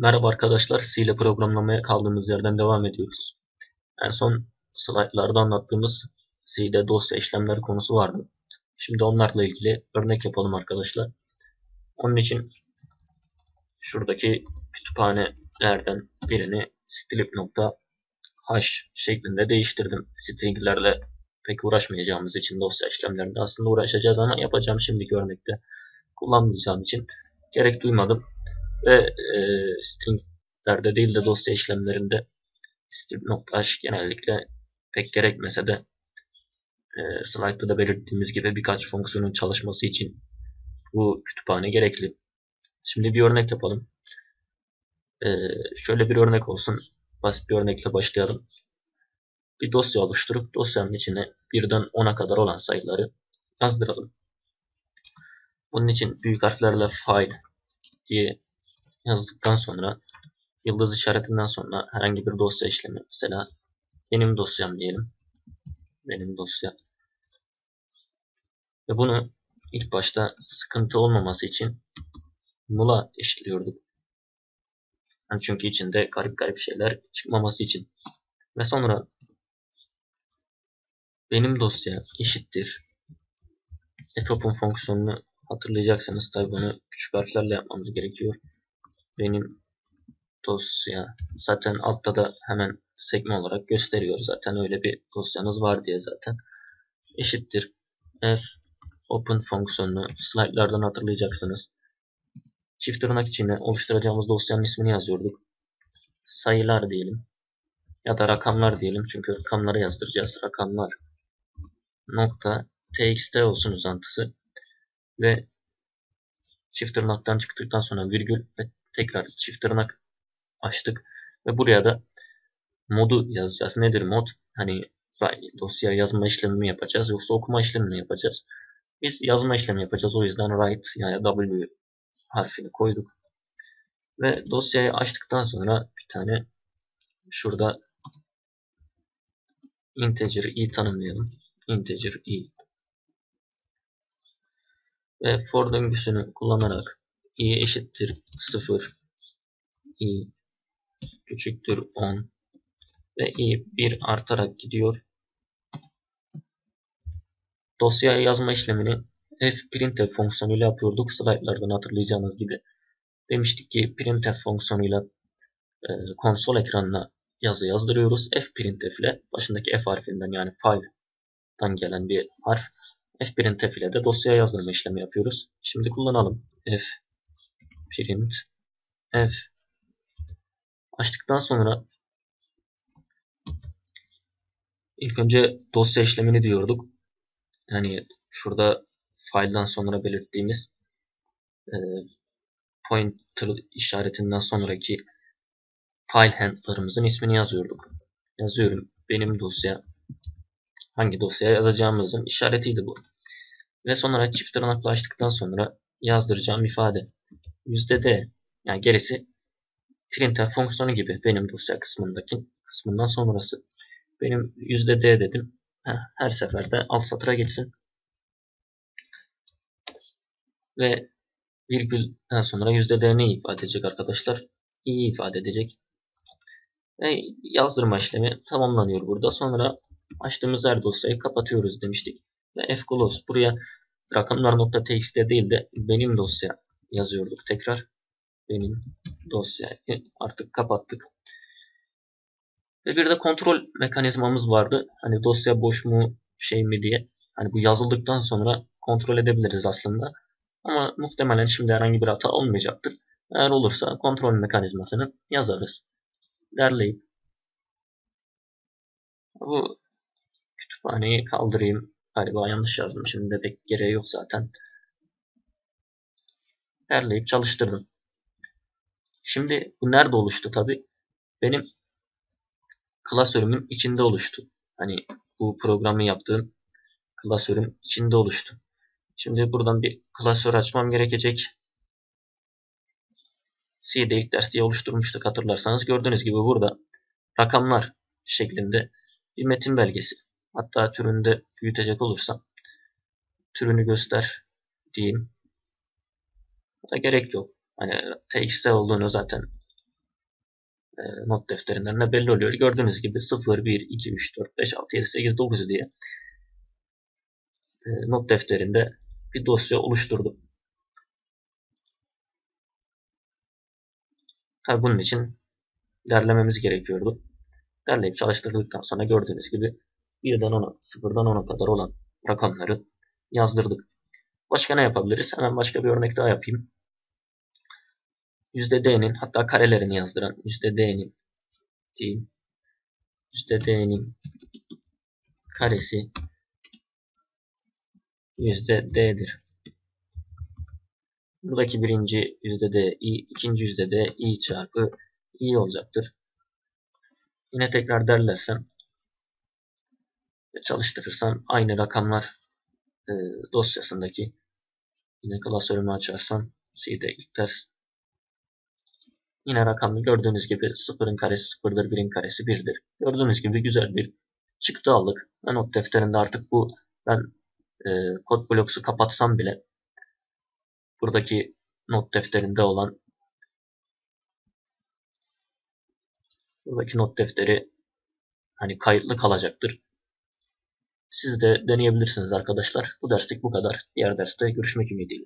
Merhaba arkadaşlar, C ile programlamaya kaldığımız yerden devam ediyoruz. En son slaytlarda anlattığımız C'de dosya işlemleri konusu vardı. Şimdi onlarla ilgili örnek yapalım arkadaşlar. Onun için şuradaki kütüphanelerden birini strip.h şeklinde değiştirdim. Stringlerle pek uğraşmayacağımız için dosya işlemlerinde aslında uğraşacağız ama yapacağım şimdiki örnekte kullanmayacağım için gerek duymadım ve e, stringlerde değil de dosya işlemlerinde strip.h genellikle pek gerekmese de e, slide'da da belirttiğimiz gibi birkaç fonksiyonun çalışması için bu kütüphane gerekli. Şimdi bir örnek yapalım. E, şöyle bir örnek olsun. Basit bir örnekle başlayalım. Bir dosya oluşturup dosyanın içine birden 10'a kadar olan sayıları yazdıralım. Bunun için büyük harflerle file diye yazdıktan sonra yıldız işaretinden sonra herhangi bir dosya işlemi mesela benim dosyam diyelim. Benim dosya. Ve bunu ilk başta sıkıntı olmaması için null'a eşitliyorduk. Yani çünkü içinde garip garip şeyler çıkmaması için. Ve sonra benim dosya eşittir fopen fonksiyonunu hatırlayacaksınız. Tabi bunu küçük harflerle yapmamız gerekiyor benim dosya zaten altta da hemen sekme olarak gösteriyor. Zaten öyle bir dosyanız var diye zaten. Eşittir f open fonksiyonunu slaytlardan hatırlayacaksınız. Çift tırnak içine oluşturacağımız dosyanın ismini yazıyorduk. Sayılar diyelim. Ya da rakamlar diyelim. Çünkü rakamları yazdıracağız. Rakamlar nokta txt olsun uzantısı ve çift tırnaktan çıktıktan sonra virgül ve tekrar çift tırnak açtık ve buraya da modu yazacağız. Nedir mod? Hani dosya yazma işlemi mi yapacağız yoksa okuma işlemi mi yapacağız? Biz yazma işlemi yapacağız. O yüzden write yani W harfini koyduk. Ve dosyayı açtıktan sonra bir tane şurada integer i tanımlayalım. Integer i. Ve for döngüsünü kullanarak i eşittir 0 i küçüktür 10 ve i 1 artarak gidiyor. Dosyaya yazma işlemini f printf fonksiyonuyla yapıyorduk. Slaytlardan hatırlayacağınız gibi. Demiştik ki printf fonksiyonuyla e, konsol ekranına yazı yazdırıyoruz. f printf ile başındaki f harfinden yani file'dan gelen bir harf f printf ile de dosyaya yazdırma işlemi yapıyoruz. Şimdi kullanalım. f print f açtıktan sonra ilk önce dosya işlemini diyorduk. Yani şurada file'dan sonra belirttiğimiz e, pointer işaretinden sonraki file handler'ımızın ismini yazıyorduk. Yazıyorum. Benim dosya hangi dosyaya yazacağımızın işaretiydi bu. Ve sonra çift tırnakla açtıktan sonra yazdıracağım ifade yüzde d yani gerisi printf fonksiyonu gibi benim dosya kısmındaki kısmından sonrası. Benim yüzde d dedim. Her seferde alt satıra geçsin. Ve virgülden sonra yüzde d ne ifade edecek arkadaşlar? İyi ifade edecek. Ve yazdırma işlemi tamamlanıyor burada. Sonra açtığımız her dosyayı kapatıyoruz demiştik. Ve fclose buraya rakamlar.txt değil de benim dosya yazıyorduk tekrar. Benim dosyayı artık kapattık. Ve bir de kontrol mekanizmamız vardı. Hani dosya boş mu şey mi diye. Hani bu yazıldıktan sonra kontrol edebiliriz aslında. Ama muhtemelen şimdi herhangi bir hata olmayacaktır. Eğer olursa kontrol mekanizmasını yazarız. Derleyip bu kütüphaneyi kaldırayım. Galiba yanlış yazdım. Şimdi de pek gereği yok zaten derleyip çalıştırdım. Şimdi bu nerede oluştu tabi? Benim klasörümün içinde oluştu. Hani bu programı yaptığım klasörüm içinde oluştu. Şimdi buradan bir klasör açmam gerekecek. C'de ilk ders diye oluşturmuştuk hatırlarsanız. Gördüğünüz gibi burada rakamlar şeklinde bir metin belgesi. Hatta türünü de büyütecek olursam türünü göster diyeyim da gerek yok. Hani txt olduğunu zaten e, not defterinden de belli oluyor. Gördüğünüz gibi 0, 1, 2, 3, 4, 5, 6, 7, 8, 9 diye e, not defterinde bir dosya oluşturdum. Tabi bunun için derlememiz gerekiyordu. Derleyip çalıştırdıktan sonra gördüğünüz gibi 1'den 10'a, 0'dan 10'a kadar olan rakamları yazdırdık. Başka ne yapabiliriz? Hemen başka bir örnek daha yapayım. %d'nin hatta karelerini yazdıran %d'nin diyeyim. %d'nin karesi %d'dir. Buradaki birinci %d i, ikinci %d i çarpı i olacaktır. Yine tekrar derlersem ve çalıştırırsam aynı rakamlar e, dosyasındaki yine klasörümü açarsam C'de ilk ters yine rakamı gördüğünüz gibi 0'ın karesi 0'dır 1'in karesi 1'dir. Gördüğünüz gibi güzel bir çıktı aldık. Ve not defterinde artık bu ben e, kod bloksu kapatsam bile buradaki not defterinde olan buradaki not defteri hani kayıtlı kalacaktır. Siz de deneyebilirsiniz arkadaşlar. Bu derslik bu kadar. Diğer derste görüşmek ümidiyle.